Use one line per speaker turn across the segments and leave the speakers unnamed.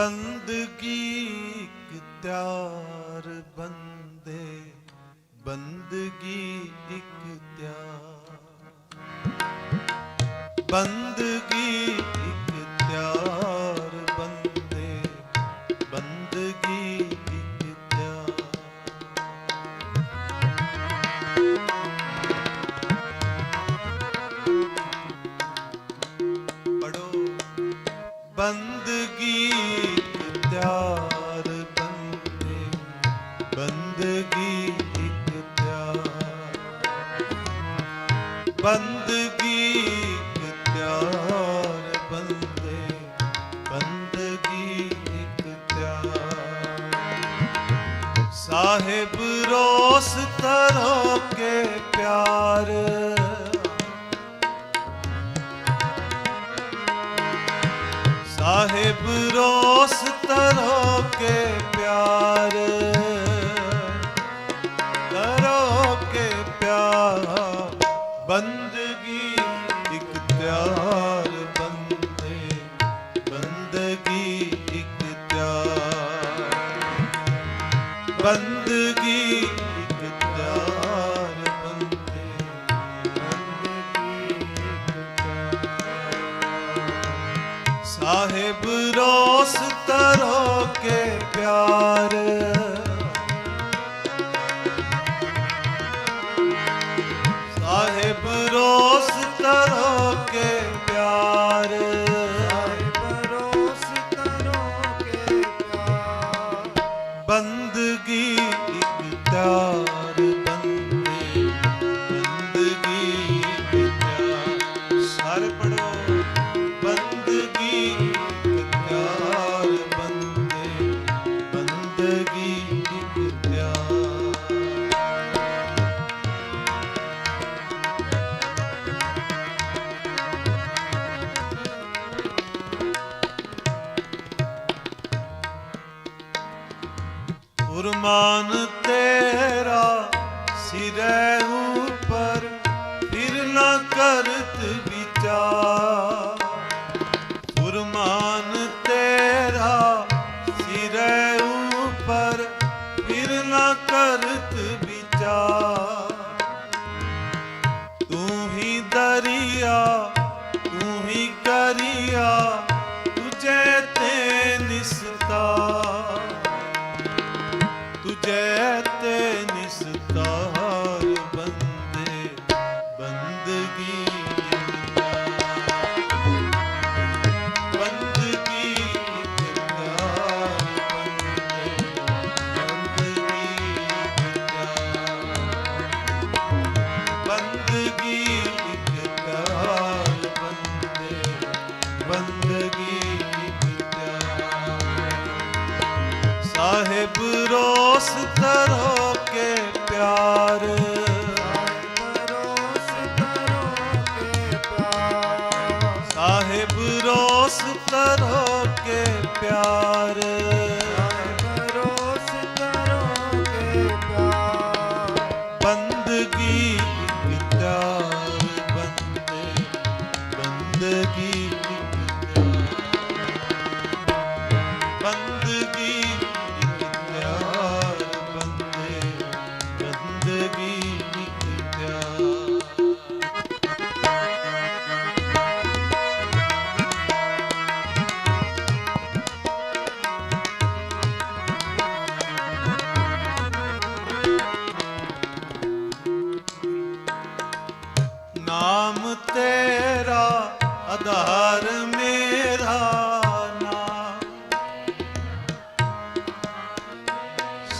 ਬੰਦਗੀ ਇੱਕ ਤਿਆਰ ਬੰਦੇ ਬੰਦਗੀ ਇੱਕ ਤਿਆਰ। ਬੰਦਗੀ ਬੰਦਗੀ ਇੱਕ ਤਿਆਰ ਬੰਦੇ ਬੰਦਗੀ ਇੱਕ ਪਿਆਰ ਸਾਹਿਬ ਰੋਸ ਤਰੋ ਕੇ ਪਿਆਰ। ਸਾਹਿਬ ਰੋਸ ਤਰੋ ਕੇ ਬੰਦਗੀ ਇੱਕ ਤਿਆਰ ਬੰਦੇ, ਬੰਦਗੀ, ਇੱਕ ਪਿਆਰ। ਬੰਦਗੀ, ਇੱਕ ਪਿਆਰ ਬੰਦੇ, ਬੰਦਗੀ, ਇੱਕ ਸਾਹਿਬ ਰੋਸ ਤਰੋ ਕੇ ਪਿਆਰ। ਕਰਤ ਵਿਚਾਰ। ਬੰਦਗੀ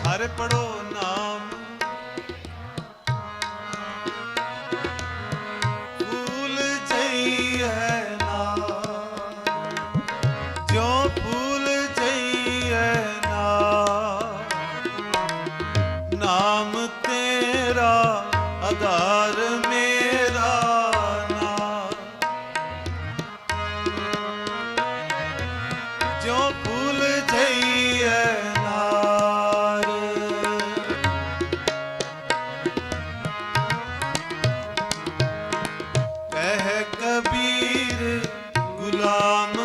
ਸਾਰੇ। ਪੜੋ ਨਾਮ। ਫੂਲ ਜਈ ਹੈ ਨਾ ਜੋ ਫੂਲ ਜਈ ਹੈ ਨਾ ਨਾਮ ਤੇਰਾ ਆਧਾਰ
Ram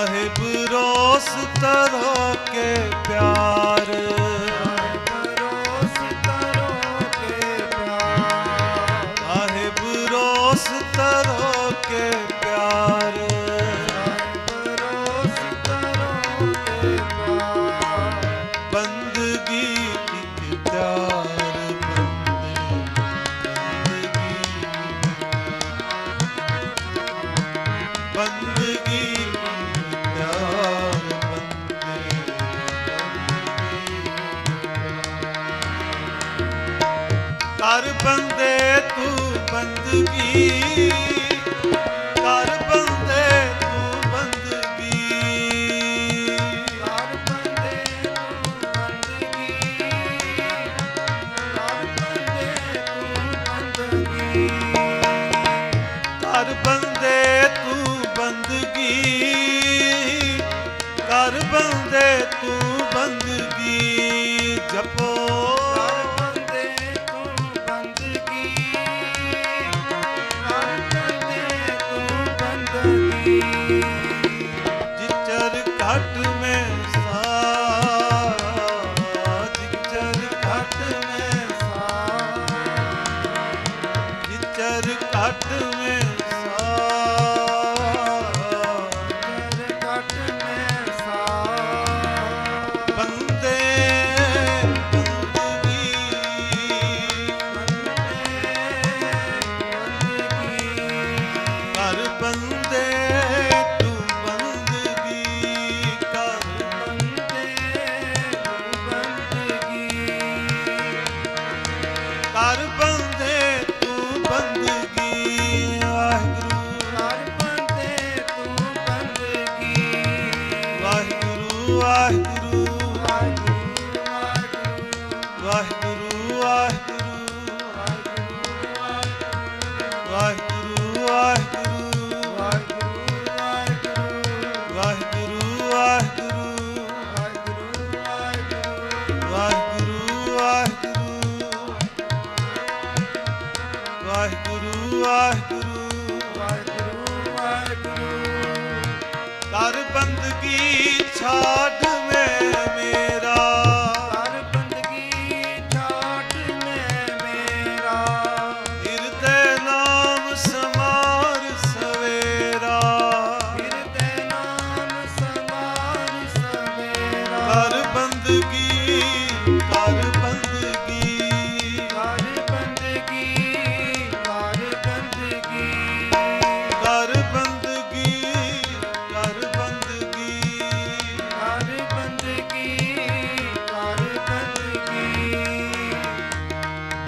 ਸਾਹਿਬ ਰੋਸ ਤਰੋ ਕੇ ਪਿਆਰ।
ਹਰ ਬੰਦੇ ਤੂੰ ਬੰਦਗੀ
ਕਰ ਬੰਦਗੀ ਛਾੜ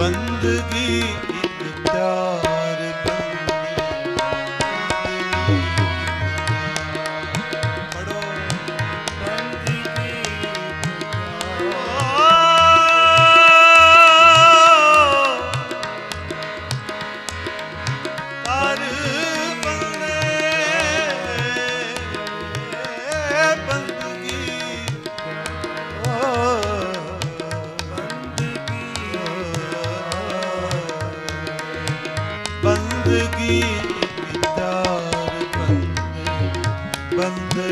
बंदगी வந்து